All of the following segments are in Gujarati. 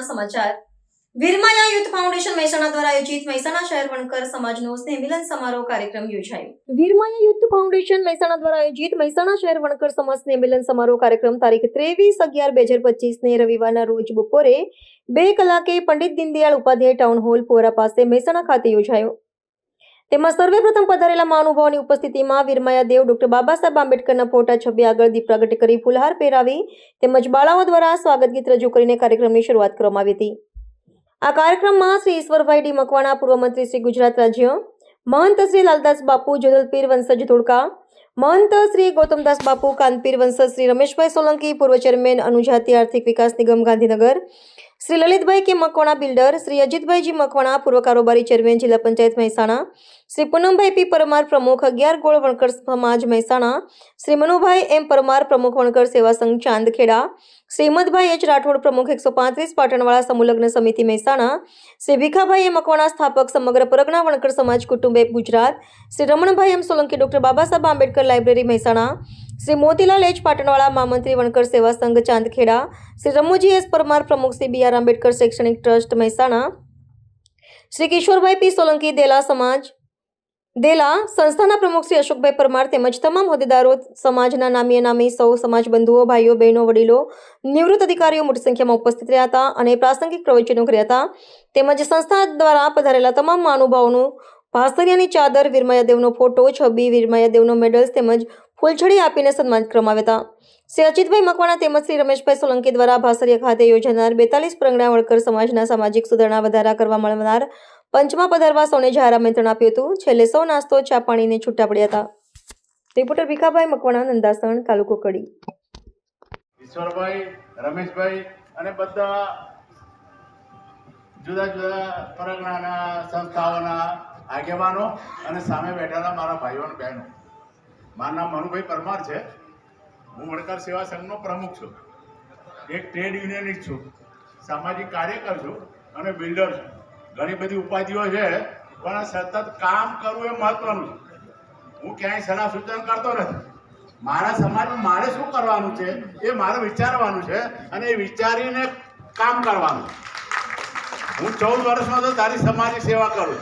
મહત્વના સમાચાર. વીરમાયા યુથ ફાઉન્ડેશન મહેસાણા દ્વારા આયોજિત મહેસાણા શહેર વણકર સમાજનો સ્નેહ સમારોહ કાર્યક્રમ યોજાયો. વીરમાયા યુથ ફાઉન્ડેશન મહેસાણા દ્વારા આયોજિત મહેસાણા શહેર વણકર સમાજ સ્નેહ સમારોહ કાર્યક્રમ તારીખ ત્રેવીસ અગિયાર બે હજાર પચીસને રવિવારના રોજ બપોરે બે કલાકે પંડિત દીનદયાળ ઉપાધ્યાય ટાઉન હોલ પોરા પાસે મહેસાણા ખાતે યોજાયો. તેમાં સર્વે પ્રથમ પધારેલા મહાનુભાવોની ઉપસ્થિતિમાં વીરમાયા દેવ, ડોક્ટર બાબા સાહેબ આંબેડકરના ફોટા છબી આગળ દીપ પ્રગટ કરી ફુલહાર પહેરાવી તેમજ બાળાઓ દ્વારા સ્વાગત ગીત રજૂ કરીને કાર્યક્રમની શરૂઆત કરવામાં આવી હતી. આ કાર્યક્રમમાં શ્રી ઈશ્વરભાઈ ડી મકવાણા, પૂર્વ મંત્રી શ્રી ગુજરાત રાજ્ય, મહંત શ્રી લાલદાસ બાપુ, જદલપીર વંશજ ધોળકા, મહંત શ્રી ગૌતમદાસ બાપુ, કાનપીર વંશજ શ્રી રમેશભાઈ સોલંકી, પૂર્વ ચેરમેન અનુજાતિ આર્થિક વિકાસ નિગમ ગાંધીનગર શ્રી લલિતભાઈ કે મકવાણા બિલ્ડર, શ્રી અજીતભાઈજી મકવાણા, પૂર્વ કારોબારી ચેરમેન, જિલ્લા પંચાયત મહેસાણા, શ્રી પૂનમભાઈ પી પરમાર પ્રમુખ, અગિયાર ગોળ વણકર સમાજ મહેસાણા, શ્રી મનુભાઈ એમ પરમાર પ્રમુખ વણકર સેવા સંઘ ચાંદખેડા, શ્રી હિંમતભાઈ એચ રાઠોડ પ્રમુખ એકસો પાંત્રીસ પાટણવાળા સમુલગ્ન સમિતિ મહેસાણા, શ્રી ભીખાભાઈ એમ મકવાણા સ્થાપક સમગ્ર પરગણા વણકર સમાજ કુટુંબ Gujarat, Shri Ramanbhai M Solanki doctor Baba Ambedkar library Mehsana Shri Motilal H Patanwala મહામંત્રી વણકર સેવા સંઘ ચાંદખેડા, શ્રી રમુજી એસ પરમાર પ્રમુખ શ્રી બી આર આંબેડકર શૈક્ષણિક ટ્રસ્ટ મહેસાણા, શ્રી કિશોરભાઈ પી સોલંકી દેલા સમાજ, દેલા સંસ્થાના પ્રમુખ શ્રી અશોકભાઈ પરમાર તેમજ તમામ હોદ્દેદારો સમાજના નામીએ નામી સૌ સમાજ બંધુઓ, ભાઈઓ, બહેનો, વડીલો, નિવૃત્ત અધિકારીઓ મોટી સંખ્યામાં ઉપસ્થિત રહ્યા હતા અને પ્રાસંગિક પ્રવચનો કર્યા હતા. તેમજ સંસ્થા દ્વારા પધારેલા તમામ મહાનુભાવોનું ભાસ્તરિયાની ચાદર વીરમાયાદેવનો ફોટો, છબી વીરમાયાદેવનો મેડલ્સ તેમજ ફૂલછડી આપીને સન્માન કરવામાં આવ્યા હતા. શ્રી અજીતભાઈ મકવાણા તેમજ શ્રી રમેશભાઈ સોલંકી દ્વારા ભાસરિયા ખાતે યોજાનાર બેતાલીસ પ્રગણા વળકર સમાજના સામાજિક સુધારણા વધારા કરવા મળનાર પંચમાં પધારવા સૌને જાહેર આમંત્રણ આપ્યું હતું. છેલ્લે સૌ નાસ્તો, ચા પાણીને છૂટા પડ્યા હતા. રિપોર્ટર ભીખાભાઈ મકવાણા, નંદાસણ, તાલુકો કડી. ઈશ્વરભાઈ, રમેશભાઈ અને બધા જુદા જુદા પરગણાના સંસ્થાઓના આગેવાનો અને સામે બેઠેલા મારા ભાઈઓ અને બહેનો. મારું નામ મનુભાઈ પરમાર છે. હું વણકર સેવા સંઘનો પ્રમુખ છું. એક ટ્રેડ યુનિયનિસ્ટ છું. સામાજિક કાર્યકર છું અને બિલ્ડર છું. ઘણી બધી ઉપાધિઓ છે, પણ સતત કામ કરવું એ મહત્વનું છે. હું ક્યાંય સલાહ સૂચન કરતો નથી. મારા સમાજમાં મારે શું કરવાનું છે એ મારે વિચારવાનું છે અને એ વિચારીને કામ કરવાનું હું ચૌદ વર્ષમાં તો તારી સમાજની સેવા કરું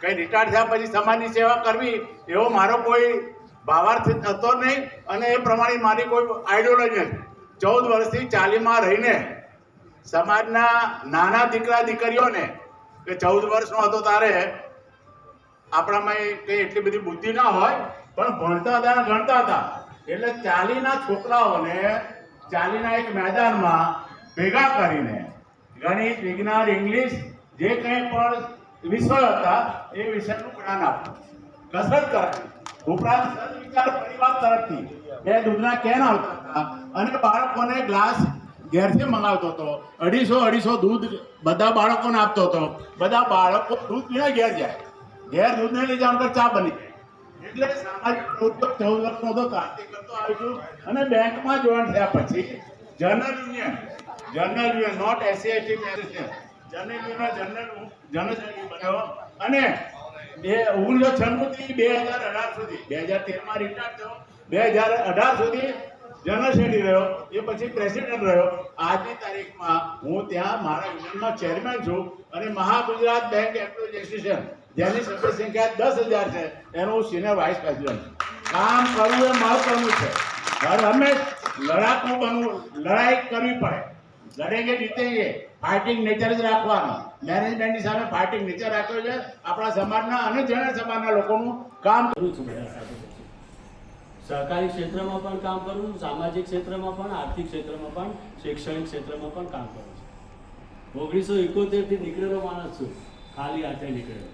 કઈ રિટાયર થયા પછી સમાજની સેવા કરવી એવો મારો કોઈ ભાવાર્થ થતો નહીં અને એ પ્રમાણે મારી કોઈ આઈડિયોલોજી નથી. ચૌદ વર્ષથી ચાલીમાં રહીને સમાજના નાના દીકરા દીકરીઓને કે ચૌદ વર્ષનો હતો તારે, આપણામાં કંઈ એટલી બધી બુદ્ધિ ના હોય, પણ ભણતા હતા, ગણતા હતા. એટલે ચાલીના છોકરાઓને, ચાલીના એક મેદાનમાં ભેગા કરીને ગણિત, વિજ્ઞાન, ઇંગ્લિશ, જે કંઈ પણ વિષયો હતા, એ વિષયનું જ્ઞાન આપવું કસરત કરાવી. ઉપરાંત સદવિચાર પરિવાર તરફથી બે દૂધના કેન આવતા હતા અને બાળકોને ગ્લાસ ઘેરથી મંગાવતો હતો. અઢીસો અઢીસો દૂધ બધા બાળકોને આપતો હતો. બધા બાળકો દૂધ પીને ઘેર જાય. ઘેર દૂધને લઈ તો ચા બની જાય એટલે સામાજિક ઉદ્યોગ ચૌદ વર્ષનો હતો ત્યારથી કરતો આવ્યો છું અને બેંકમાં જોઈન થયા પછી general union general union not SCIT general union, general general બન્યો અને બે ઓગણીસો છન્નું થી બે હજાર અઢાર સુધી. બે હજાર તેરમાં રિટાયર થયો. બે હજાર અઢાર સુધી જનરલ રહ્યો. એ પછી પ્રેસિડેન્ટ રહ્યો. આજની તારીખમાં હું ત્યાં મારા યુનિયનમાં ચેરમેન છું અને મહાગુજરાત બેંક એસોસિએશન જેની સભ્ય સંખ્યા દસ હજાર છે, એનો હું સિનિયર વાઇસ પ્રેસિડેન્ટ છું. કામ કરવું એ મહત્વનું છે. હર હંમેશ લડાકુ બનવું, લડાઈ કરવી પડે. લડેંગે જીતેંગે ફાઇટિંગ નેચર જ રાખવાનું. મેનેજમેન્ટની સામે પાર્ટી નેચર રાખ્યો છે. આપણા સમાજના અને જૈન સમાજના લોકોનું કામ કરું છું. સહકારી ક્ષેત્રમાં પણ કામ કરું સામાજિક ક્ષેત્રમાં પણ, આર્થિક ક્ષેત્રમાં પણ, શૈક્ષણિક ક્ષેત્રમાં પણ કામ કરું છું. ઓગણીસો એકોતેરથી નીકળેલો માણસ છું. ખાલી હાથે નીકળેલો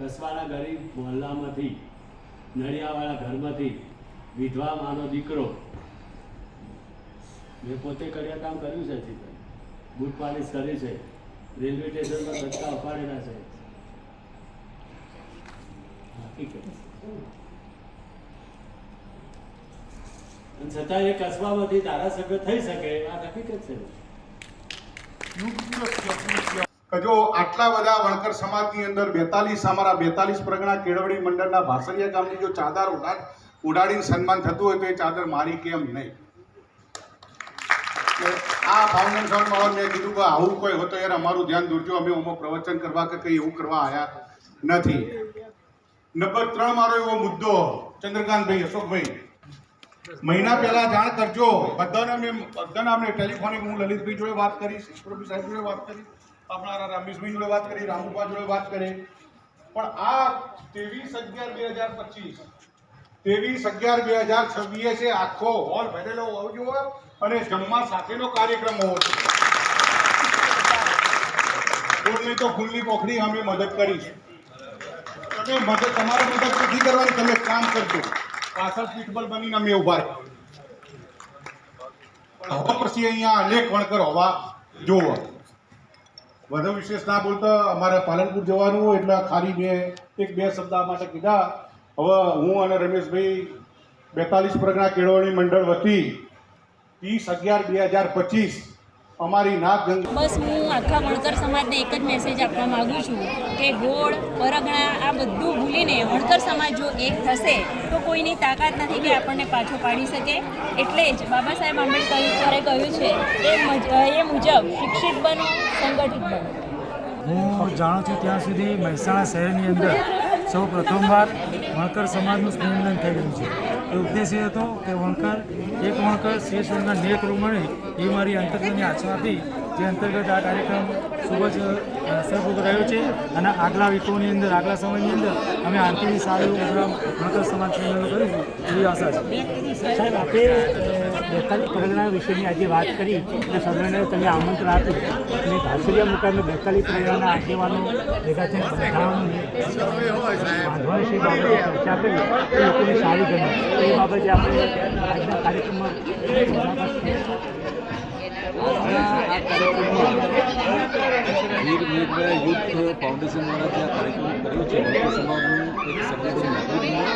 કસવાના ગરીબ મોહલ્લામાંથી, નળિયાવાળા ઘરમાંથી, વિધવા માનો દીકરો. મેં પોતે કર્યા કામ કર્યું છે હજી પણ. પાલિશ કરી છે. રેલવે સ્ટેશનમાં ધક્કા અપાડેલા છે. છતાં એ કસબામાંથી ધારાસભ્ય થઈ શકે, આ હકીકત છે. જો આટલા બધા વણકર સમાજની અંદર બેતાલીસ, અમારા બેતાલીસ પ્રગણા કેળવણી મંડળના ભાસરિયા ગામની જો ચાદર ઉડાડ ઉડાડીને સન્માન થતું હોય તો એ ચાદર મારી કેમ નહીં? કે આ ભાવનગર વાળા મેં કીધું કે આવું કોઈ હોય તો યાર, અમારું ધ્યાન દોરજો, અમે ઓમાં પ્રવચન કરવા કે કંઈ એવું કરવા આવ્યા નથી. નંબર ત્રણ મારો એવો મુદ્દો, ચંદ્રકાંતભાઈ, અશોકભાઈ. મહિના પહેલા જાણ કરજો, બધાને મેં બધાને અમને ટેલિફોનિક, હું લલિતભાઈ જોડે વાત કરી પ્રભુ સાહેબ જોડે વાત કરી આપણા રમેશભાઈ જોડે વાત કરી રામુભા જોડે વાત કરી પણ આ ત્રેવીસ અગિયાર બે હજાર પચીસ, ત્રેવીસ અગિયાર બે હજાર છવ્વીસે આખો હોલ ભરેલો હોવો જોઈએ. અને જમવા સાથેનો કાર્યક્રમ હોવો જોઈએ. તો ફૂલની પોખડી અમે મદદ કરીશું. તમે મદદ, તમારે મદદ નથી કરવાની, તમે કામ કરજો. પાછળ પીઠબલ બનીને અમે ઊભા રહે પણ હવે પછી અહીંયા અનેક વણકર હોવા જોવો. વધુ વિશેષ ના બોલતા અમારે પાલનપુર જવાનું એટલે ખાલી મેં એક બે શબ્દ માટે કીધા. હવે હું અને રમેશભાઈ બેતાલીસ પ્રગણા કેળવણી મંડળ વતી ત્રીસ અગિયાર બે હજાર પચીસ અમારી નાગ ગંગા બસ હું આખા વણકર સમાજને એક જ મેસેજ આપવા માગું છું કે ગોળ પરગણા આ બધું ભૂલીને વણકર સમાજ જો એક થશે તો કોઈની તાકાત નથી કે આપણને પાછો પાડી શકે. એટલે જ બાબા સાહેબ આંબેડકરે કહ્યું છે એ એ મુજબ શિક્ષિત બનો સંગઠિત બનો. હું જાણું છું ત્યાં સુધી મહેસાણા શહેરની અંદર સૌ પ્રથમવાર વણકર સમાજનું સંમેલન થઈ રહ્યું છે. એ ઉદ્દેશ્ય હતો કે વણકર, એક વણકર શેષવરના નેક રૂમણી એ મારી અંતર્ગતની આશા હતી. જે અંતર્ગત આ કાર્યક્રમ ખૂબ જ અસરપૂર્વક રહ્યો છે અને આગલા વીકોની અંદર, આગલા સમયની અંદર અમે આનથી સારું એવું પ્રોગ્રામ મકર સમાજ સંમેલન કરીશું એવી આશા છે. સાહેબ આપણે પરગણા વિશેની આજે વાત કરી અને સદનને તમે આમંત્રણ આપ્યું. અને ઘાસરિયા મુકામે બેતાલીસ પરગણાના આગેવાનો ભેગા થઈને બાંધવા વિશે બાબતે ચર્ચા કરી એ લોકોને સારી ગમી. એ બાબતે આપણે આજના કાર્યક્રમમાં આ કાર્યક્રમમાં વીર વીર યુથ ફાઉન્ડેશન દ્વારા જે આ કાર્યક્રમ કર્યો છે વણકર સમાજનું એક સંગઠન નાગરિકનું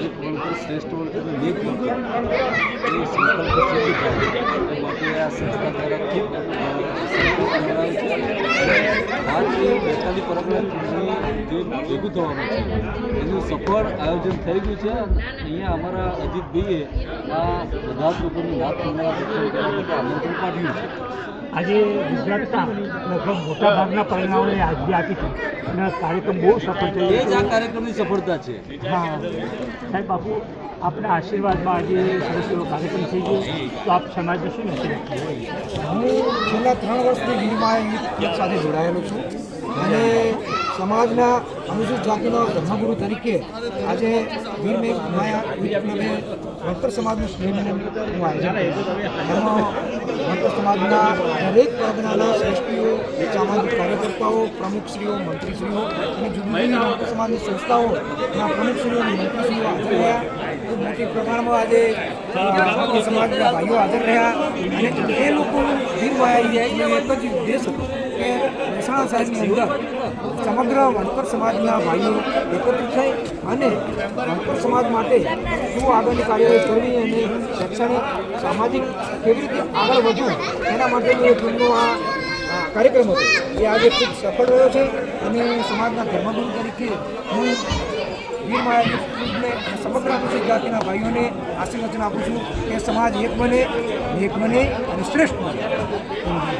એક વણકર શ્રેષ્ઠ અને નેક વણકર એ સંકલ્પ માટે આ સંસ્થા દ્વારા ખૂબ અ, સંકલ્પ કરાય છે અને આ જે બેતાલી પરગણા જે ભેગું થવાનું છે એનું સફળ આયોજન થઈ ગયું છે અહીંયા અમારા અજીતભાઈએ આ બધા જ લોકોની વાત કરવાના દર્શન કરવા માટે આમંત્રણ પાઠવ્યું છે આજે ગુજરાતના લગભગ મોટા ભાગના પરિણામોને હાજરી આપી છે. અને આ કાર્યક્રમ બહુ સફળ એ થયો જ આ કાર્યક્રમની સફળતા છે. હા. સાહેબ બાપુ આપના આશીર્વાદમાં આજે સરસ એવો કાર્યક્રમ થઈ ગયો. તો આપ સમાજ શું મેસેજ હું છેલ્લા ત્રણ વર્ષથી વીરમાયા યુથ સાથે જોડાયેલો છું. અને સમાજના અનુસૂચિત જાતિના ધર્મગુરુ તરીકે આજે વીર મેં માયા યુથ ક્લબે વણકર સમાજનું સ્નેહમિલન હું આયોજન એમાં ભણતર સમાજના દરેક વર્ગના શ્રેષ્ઠીઓ, સામાજિક કાર્યકર્તાઓ, પ્રમુખશ્રીઓ, મંત્રીશ્રીઓ અને જુદી વણકર સમાજની સંસ્થાઓના પ્રમુખશ્રીઓ અને મંત્રીશ્રીઓ હાજર રહ્યા. ખૂબ મોટી પ્રમાણમાં આજે સમાજના ભાઈઓ હાજર રહ્યા. અને એ લોકોનું વીર માયા એક જ ઉદ્દેશ હતો. મહેસાણા શહેરની અંદર સમગ્ર વણકર સમાજના ભાઈઓ એકત્રિત થઈ અને વણકર સમાજ માટે શું આગળની કાર્યવાહી કરવી અને શૈક્ષણિક, સામાજિક કેવી રીતે આગળ વધવું એના માટેનું એક એમનો આ કાર્યક્રમ હતો. એ આજે ખૂબ સફળ રહ્યો છે અને સમાજના ધર્મગુરુ તરીકે હું સમગ્ર અનુસૂચિત જાતિના ભાઈઓને આશીર્વચન આપું છું કે સમાજ એક બને એક બને અને શ્રેષ્ઠ બને.